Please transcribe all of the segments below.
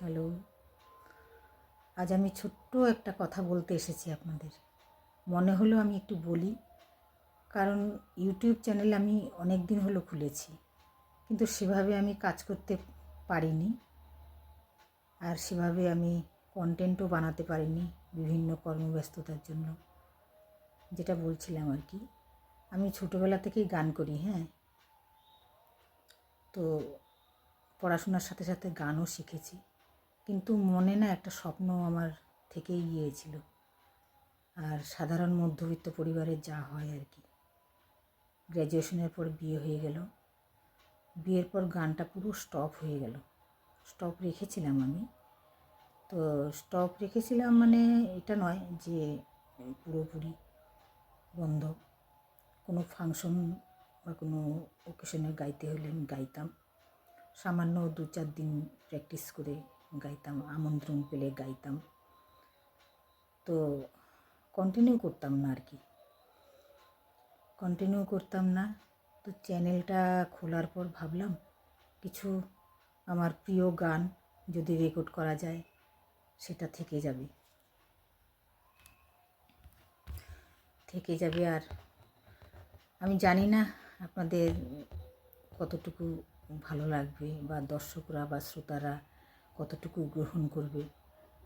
Hello. আজ আমি ছোট্ট একটা কথা বলতে এসেছি আপনাদের। মনে হলো আমি একটু বলি, কারণ ইউটিউব চ্যানেল আমি অনেক দিন হলো খুলেছি, কিন্তু সেভাবে আমি কাজ করতে পারিনি আর সেভাবে আমি কন্টেন্টও বানাতে পারিনি বিভিন্ন কর্মব্যস্ততার জন্য। যেটা বলছিলাম আর কি, আমি ছোটোবেলা থেকেই গান করি হ্যাঁ। তো পড়াশোনার সাথে সাথে গানও শিখেছি। কিন্তু মনে না একটা স্বপ্ন আমার থেকেই গিয়েছিল। আর সাধারণ মধ্যবিত্ত পরিবারের যা হয় আর কি। গ্র্যাজুয়েশনের পর বিয়ে হয়ে গেল। বিয়ের পর গানটা পুরো স্টপ হয়ে গেল। স্টপ রেখেছিলাম আমি। তো স্টপ রেখেছিলাম মানে এটা নয় যে পুরোপুরি বন্ধ। কোনো ফাংশন বা কোনো ওকেশনে গাইতে হলে আমি গাইতাম। সামান্য দু চার দিন প্র্যাকটিস করে গাইতাম, আমন্ত্রণ পেলে গাইতাম। তো কন্টিনিউ করতাম না আর কি। কন্টিনিউ করতাম না। তো চ্যানেলটা খোলার পর ভাবলাম, কিছু আমার প্রিয় গান যদি রেকর্ড করা যায়, সেটা থেকে যাবে। থেকে যাবে আর আমি জানি না আপনাদের কতটুকু ভালো লাগবে বা দর্শকরা বা শ্রোতারা কতটুকু গ্রহণ করবে।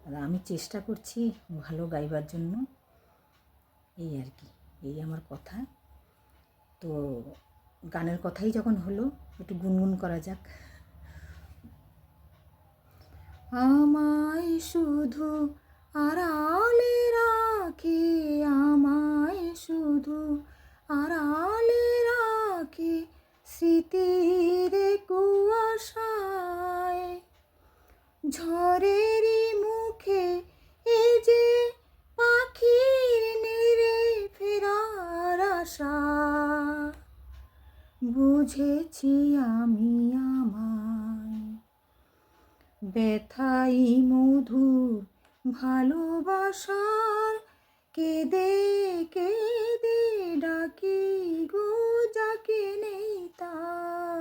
আর আমি চেষ্টা করছি ভালো গাইবার জন্য। এই আর কি, এই আমার কথা। তো গানের কথাই যখন হলো, একটু গুনগুন করা যাক। আমায় শুধু আর আড়ালে রাখে, আমায় শুধু আর আড়ালে রাখে। স্মৃতির কুয়াশায় ঝড়ের মুখে এ যে পাখির নিরে ফেরার আশা। বুঝেছি আমি আমার ব্যথাই মধুর ভালোবাসার কেঁদে কেঁদে ডাকি গো, যাকে নেই তার।